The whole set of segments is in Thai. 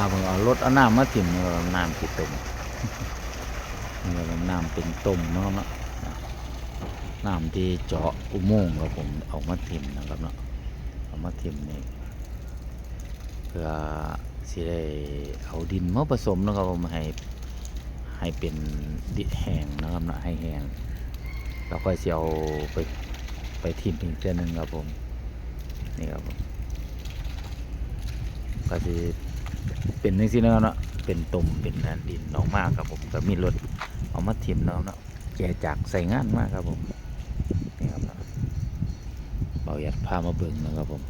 าผมเอารถเอาน้ำมาถิ่มเอาน้ำติดตุ่มน้ำเป็นตุ่มเนาะเนาะน้ำที่เจาะอุโมงค์ครับผมเอามาถิ่มนะครับเนาะเอามาถิ่มนี่เพื่อสิได้เอาดินมาผสมนะครับผมให้ให้เป็นดินแห้งนะครับเนาะให้แห้งแล้วก็สิเอาไปไปถิ่มอีกเทื่อนึงครับผมนี่ครับผมก็จะ เป็นจังซี่นะครับเนาะเป็นตุ่มเป็นอันดินออกมากครับผมก็มีรถเอามาถิ่มเนาะเนาะแกจากใส่งานมากครับผมนี่ครับเนาะเบาหยัดพามาเบิ่งนะครับผม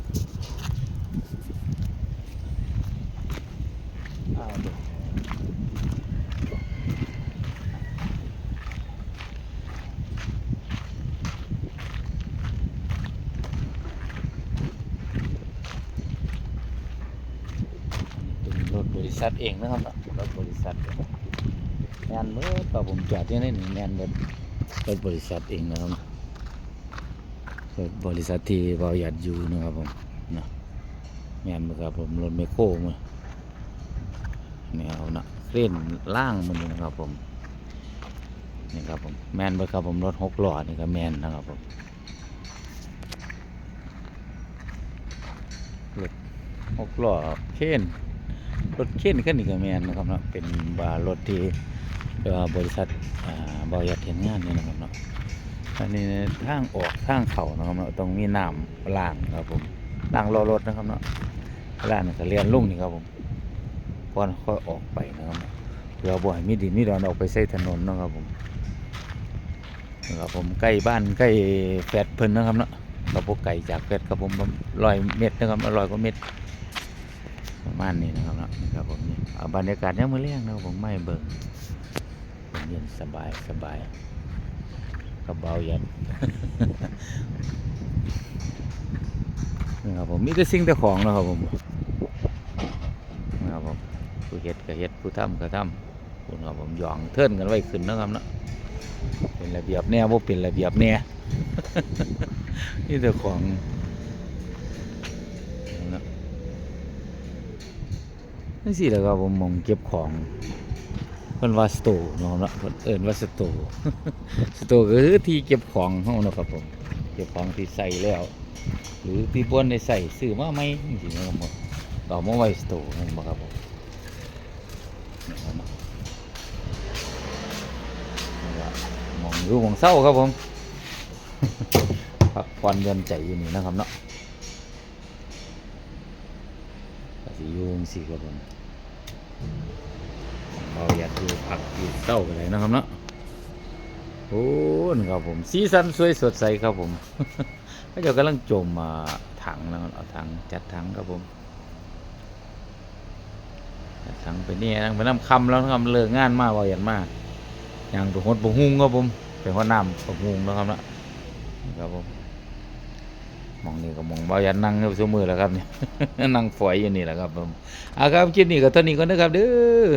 อ้าวเบิ่งเป็น รถบริษัทเองนะครับรถบริษัทงแมนเมื่อป่ผมจอดที่นี่นี่แมนเบิดรถบริษัทเองนะครับรถบริษัทที่เบาหยัดอยู่นะครับผมนะแมนเบิดครับผมรถไมคโครมาแนวเนาะเคลื่อนล่างมันนี่นะครับผมนี่ครับผมแมนเบิดครับผมรถหกหล้อนี่ก็แมนนะครับผมรถหกหล้อเข็น รถเข็นขึ้นอีกแมนนะครับเนาะเป็นบารถที่บริษัทบริษัทเห็นงานนี่นะครับเนาะอันนี้ทางออกทางเขานะครับเนาะต้องมีน้ำล่างครับผมล่างรอรถนะครับเนาะล่างนี่ก็เรียนลุ่งนี่ครับผมก่อนค่อยออกไปนะครับเนาะเพื่อบ่ให้มีดินมีดอนออกไปใส่ถนนนะครับผมนะครับผมใกล้บ้านใกล้แฟดเพิ่นนะครับเนาะเราพวกไก่จากแฟดครับผมร้อยเมตรนะครับร้อยกว่าเมตรประ มาณนี้นะครับเนาะครับผมนี่บรรยากาศยังมือเลี้ยงนะผมไม่เบิ่งเย็นสบายสบายกระเบาเย็นนะครับผมมีแต่สิ่งแต่ของนะครับผมนะครับผมผู้เฮ็ดก็เฮ็ดผู้ทำก็ทำคุณครับผมหยองเทินกันไว้ขึ้นนะครับเนาะเป็นระเบียบแน่บ่เป็นระเบียบแน่นี่แต่ของเนาะ นั่สิและครับผมมองเก็บของเพิ่นว่าสโตเนาะเนาะเพิ่นเอิ้นว่าสโตสโตคือที่เก็บของเฮานะครับผมเก็บของที่ใส่แล้ว หรือที่บ่ได้ใส่ซื้อมาใหม่จริงๆนะครับผมก็เอามาไว้สโตนั่นบ่ครับผมมองอยู่มองเศร้าครับผมพักผ่อนหย่อนใจอยู่นี่นะครับเนาะ ก็สิอ ยูงสิครับผมเราอยากอยู่ผักอยู่เต้ากันเลยนะครับเนาะโอ้นครับผมสีสันสวยสดใสครับผมพระเจ้ากำลังจมมาถังนะครับเอาถังจัดถังครับผมจัดถังไปนี่นั่งไปน้ำคำแล้วนะครับเลิกงานมากเบ่อยานมากอย่างไปหดบงฮุงครับผมไปหดน้ำบงฮุงนะครับเนาะครับผม มองนี่ก็มองเบายันนั่งอยู่ซุมือแล้วครับเนี่ยนั่งฝอยอยู่นี่แหละครับผมเอาครับคลิปนี้ก็เท่านี้ก็นะครับเด้อ